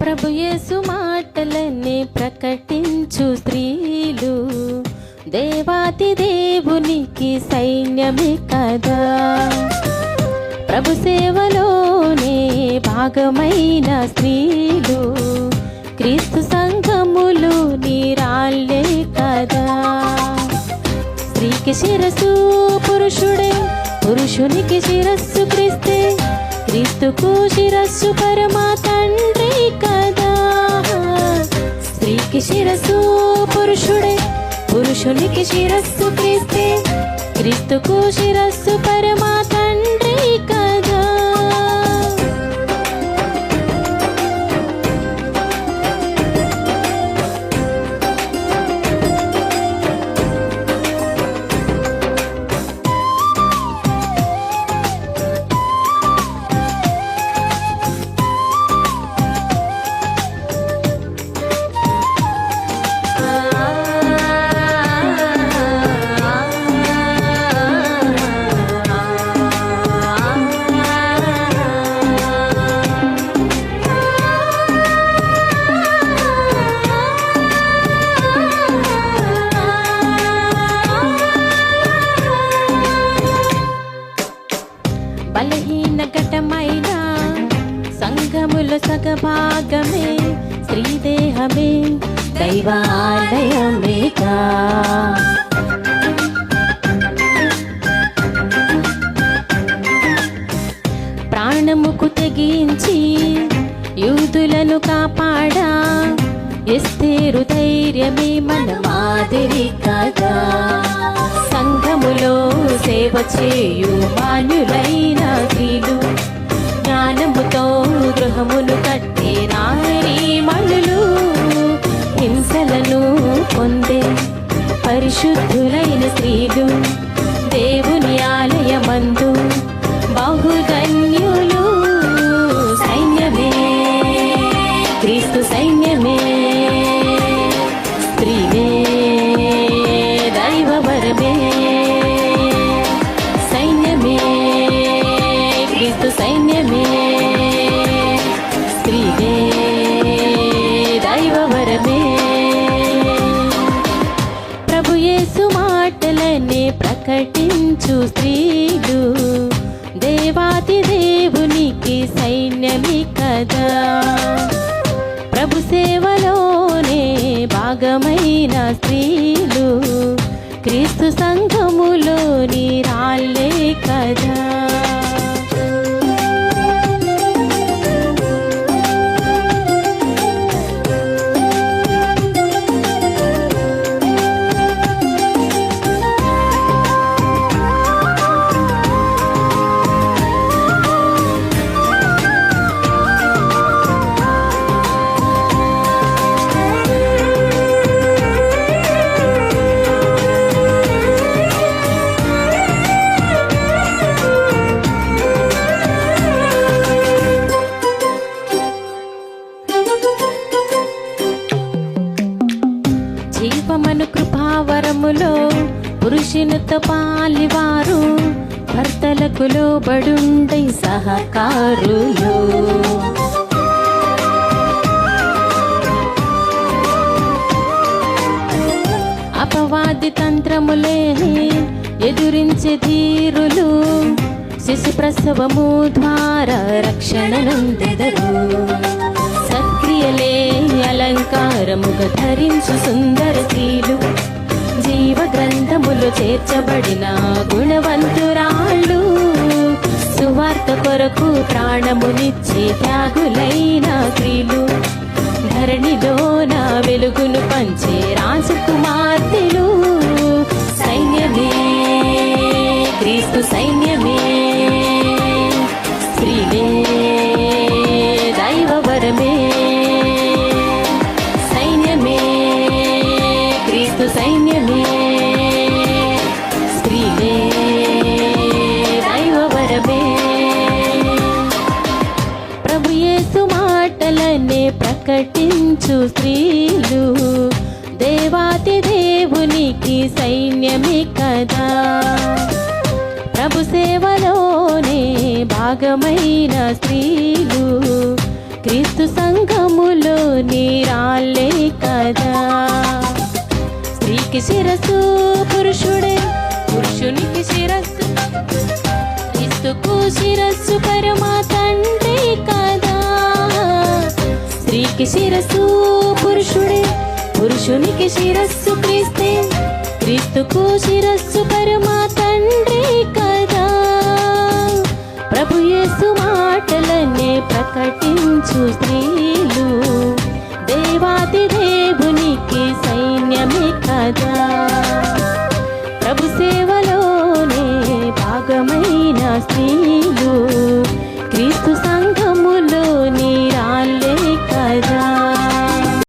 ప్రభుయేసు మాటలన్నీ ప్రకటించు స్త్రీలు. దేవాతి దేవునికి సైన్యమే కదా. ప్రభు సేవలోనే భాగమైన స్త్రీలు. క్రీస్తు సంఘములు నీరాళ్ళే కదా. స్త్రీకి శిరస్సు పురుషుడే పురుషునికి శిరస్సు క్రీస్తే. క్రీస్తుకు శిరస్సు పరమా తండ్రి స్త్రీకి శిరస్సు పురుషుడే పురుషునికి శిరస్సు క్రీస్తే క్రీస్తుకు శిరస్సు పరమా తండ్రి కదా దేహమే శ్రీదేహమే దైవాలయమేగా ప్రాణముకు తెగించి యూదులను కాపాడా ఎస్తేరు ధైర్యమే మన మాదిరి కదా. సంఘములో సేవ చేయు మాన్యులైన స్త్రీలు జ్ఞానముతో గృహమును కట్టే నారీ మణులు హింసలను పొందే పరిశుద్ధులైన స్త్రీలు దేవుని ఆలయమందు బహుధన్యులు సైన్యమి కదా ప్రభు సేవలోనే భాగమైన స్త్రీలు క్రీస్తు సంఘములోని రాళ్ళే కదా. కృపావరములో పురుషునితో పాలివారు భర్తలకు లోబడుండై సహకారులు. అపవాది తంత్రములే ఎదురించే ధీరులు శిశు ప్రసవము ద్వారా రక్షణనందెదరు. సక్రియలే అలంకారముగా ధరించు సుందర స్త్రీలు. గ్రంథములు చేర్చబడిన గుణవంతురాళ్ళు సువార్త కొరకు ప్రాణమునిచ్చే త్యాగులైన స్త్రీలు. ధరణిలోన వెలుగును పంచే రాజకుమార్ దేవునికి సైన్యమే కదా. ప్రభు సేవలోనే భాగమైన స్త్రీలు క్రీస్తు సంఘములో నీరాళ్ళే కదా. స్త్రీకి శిరస్సు పురుషుడే పురుషునికి శిరస్సు క్రీస్తుకు శిరస్సు పరమా పురుషునికి శిరస్సు క్రీస్తే క్రీస్తుకు శిరస్సు పరమా తండ్రి కదా. ప్రభు యేసు మాటలనే ప్రకటించు స్త్రీలు దేవాది దేవునికి సైన్యమే కదా.